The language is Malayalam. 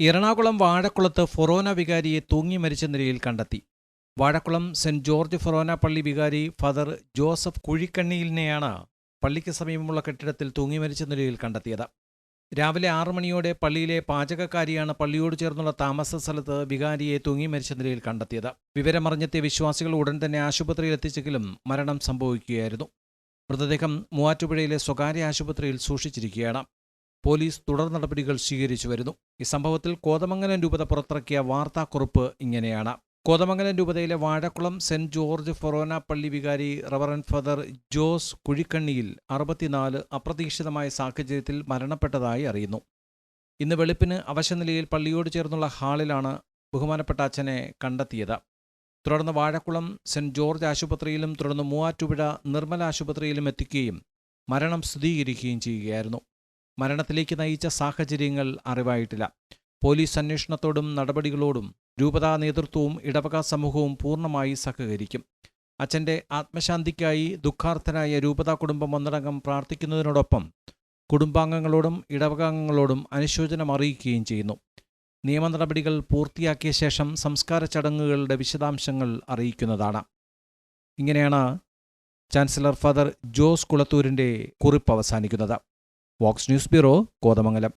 എറണാകുളം വാഴക്കുളത്ത് ഫൊറോന വികാരിയെ തൂങ്ങി മരിച്ച നിലയിൽ കണ്ടെത്തി. വാഴക്കുളം സെന്റ് ജോർജ് ഫൊറോന പള്ളി വികാരി ഫാദർ ജോസഫ് കുഴിക്കണ്ണിയിലിനെയാണ് പള്ളിക്ക് സമീപമുള്ള കെട്ടിടത്തിൽ തൂങ്ങി മരിച്ച നിലയിൽ കണ്ടെത്തിയത്. രാവിലെ ആറു മണിയോടെ പള്ളിയിലെ പാചകക്കാരിയാണ് പള്ളിയോട് ചേർന്നുള്ള താമസ സ്ഥലത്ത് വികാരിയെ തൂങ്ങി മരിച്ച നിലയിൽ കണ്ടെത്തിയത്. വിവരമറിഞ്ഞെത്തിയ വിശ്വാസികൾ ഉടൻ തന്നെ ആശുപത്രിയിൽ എത്തിച്ചെങ്കിലും മരണം സംഭവിക്കുകയായിരുന്നു. മൃതദേഹം മൂവാറ്റുപുഴയിലെ സ്വകാര്യ ആശുപത്രിയിൽ സൂക്ഷിച്ചിരിക്കുകയാണ്. പോലീസ് തുടർ നടപടികൾ സ്വീകരിച്ചു വരുന്നു. ഈ സംഭവത്തിൽ കോതമംഗലം രൂപത പുറത്തിറക്കിയ വാർത്താക്കുറിപ്പ് ഇങ്ങനെയാണ്. കോതമംഗലം രൂപതയിലെ വാഴക്കുളം സെന്റ് ജോർജ് ഫൊറോന പള്ളി വികാരി റവറൻ ഫാദർ ജോസ് കുഴിക്കണ്ണിയിൽ അറുപത്തിനാല് അപ്രതീക്ഷിതമായ സാഹചര്യത്തിൽ മരണപ്പെട്ടതായി അറിയുന്നു. ഇന്ന് വെളുപ്പിന് അവശനിലയിൽ പള്ളിയോട് ചേർന്നുള്ള ഹാളിലാണ് ബഹുമാനപ്പെട്ട അച്ഛനെ കണ്ടെത്തിയത്. തുടർന്ന് വാഴക്കുളം സെന്റ് ജോർജ് ആശുപത്രിയിലും തുടർന്ന് മൂവാറ്റുപുഴ നിർമ്മല ആശുപത്രിയിലും എത്തിക്കുകയും മരണം സ്ഥിരീകരിക്കുകയും ചെയ്യുകയായിരുന്നു. മരണത്തിലേക്ക് നയിച്ച സാഹചര്യങ്ങൾ അറിവായിട്ടില്ല. പോലീസ് അന്വേഷണത്തോടും നടപടികളോടും രൂപതാ നേതൃത്വവും ഇടവക സമൂഹവും പൂർണമായി സഹകരിക്കും. അച്ഛന്റെ ആത്മശാന്തിക്കായി ദുഃഖാർത്ഥനായ രൂപതാ കുടുംബം ഒന്നടങ്കം പ്രാർത്ഥിക്കുന്നതിനോടൊപ്പം കുടുംബാംഗങ്ങളോടും ഇടവകാംഗങ്ങളോടും അനുശോചനം അറിയിക്കുകയും ചെയ്യുന്നു. നിയമ നടപടികൾ പൂർത്തിയാക്കിയ ശേഷം സംസ്കാര ചടങ്ങുകളുടെ വിശദാംശങ്ങൾ അറിയിക്കുന്നതാണ്. ഇങ്ങനെയാണ് ചാൻസലർ ഫാദർ ജോസ് കുളത്തൂരിന്റെ കുറിപ്പ് അവസാനിക്കുന്നത്. Woakes news bureau Kothamangalam